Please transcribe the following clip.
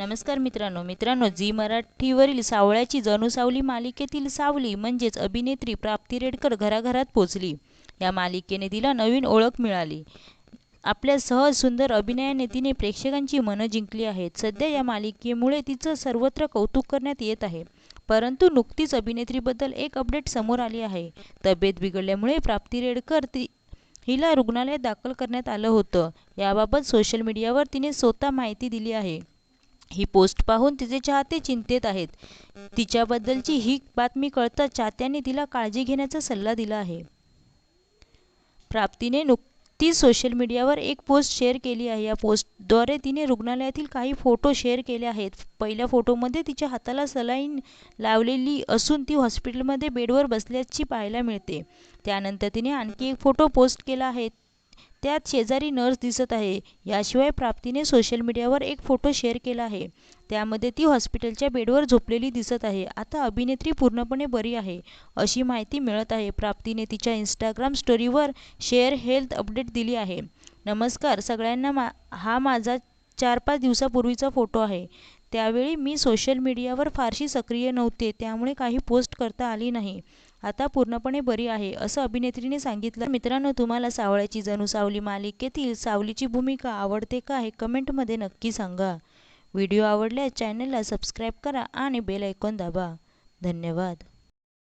नमस्कार मित्रांनो मित्रांनो झी मराठीवरील सावळ्याची जणू सावली मालिकेतील सावली म्हणजेच अभिनेत्री प्राप्ती रेडकर घराघरात पोचली. या मालिकेने तिला नवीन ओळख मिळाली. आपल्या सहज सुंदर अभिनयाने तिने प्रेक्षकांची मनं जिंकली आहेत. सध्या या मालिकेमुळे तिचं सर्वत्र कौतुक करण्यात येत आहे. परंतु नुकतीच अभिनेत्रीबद्दल एक अपडेट समोर आली आहे. तब्येत बिघडल्यामुळे प्राप्ती रेडकर ती हिला रुग्णालयात दाखल करण्यात आलं होतं. याबाबत सोशल मीडियावर तिने स्वतः माहिती दिली आहे. ही पोस्ट पाहून तिचे चाहते चिंतेत आहेत. तिच्याबद्दलची ही बातमी कळताच चाहत्यांनी तिला काळजी घेण्याचा सल्ला दिला आहे. प्राप्तीने नुकतीच सोशल मीडियावर एक पोस्ट शेअर केली आहे. या पोस्टद्वारे तिने रुग्णालयातील काही फोटो शेअर केले आहेत. पहिल्या फोटोमध्ये तिच्या हाताला सलाईन लावलेली असून ती हॉस्पिटलमध्ये बेडवर बसल्याची पाहायला मिळते. त्यानंतर तिने आणखी एक फोटो पोस्ट केला आहे. त्यात शेजारी नर्स दिसत आहे. याशिवाय प्राप्तीने सोशल मीडियावर एक फोटो शेअर केला आहे. त्यामध्ये ती हॉस्पिटलच्या बेडवर झोपलेली दिसत आहे. आता अभिनेत्री पूर्णपणे बरी आहे. अशी माहिती मिळत आहे. प्राप्तीने तिच्या इंस्टाग्राम स्टोरीवर शेअर हेल्थ अपडेट दिली आहे. नमस्कार. सगळ्यांना मा हा माझा चार पाच दिवसापूर्वीचा फोटो आहे. त्यावेळी मी सोशल मीडियावर फारशी सक्रिय नव्हते. त्यामुळे काही पोस्ट करता आली नाही. आता पूर्णपणे बरी आहे असं अभिनेत्रीने सांगितलं. मित्रांनो तुम्हाला सावळ्याची जणू सावली मालिकेतील सावलीची भूमिका आवडते का हे कमेंटमध्ये नक्की सांगा. व्हिडिओ आवडल्यास चॅनलला सबस्क्राईब करा आणि बेल ऐकून दाबा. धन्यवाद.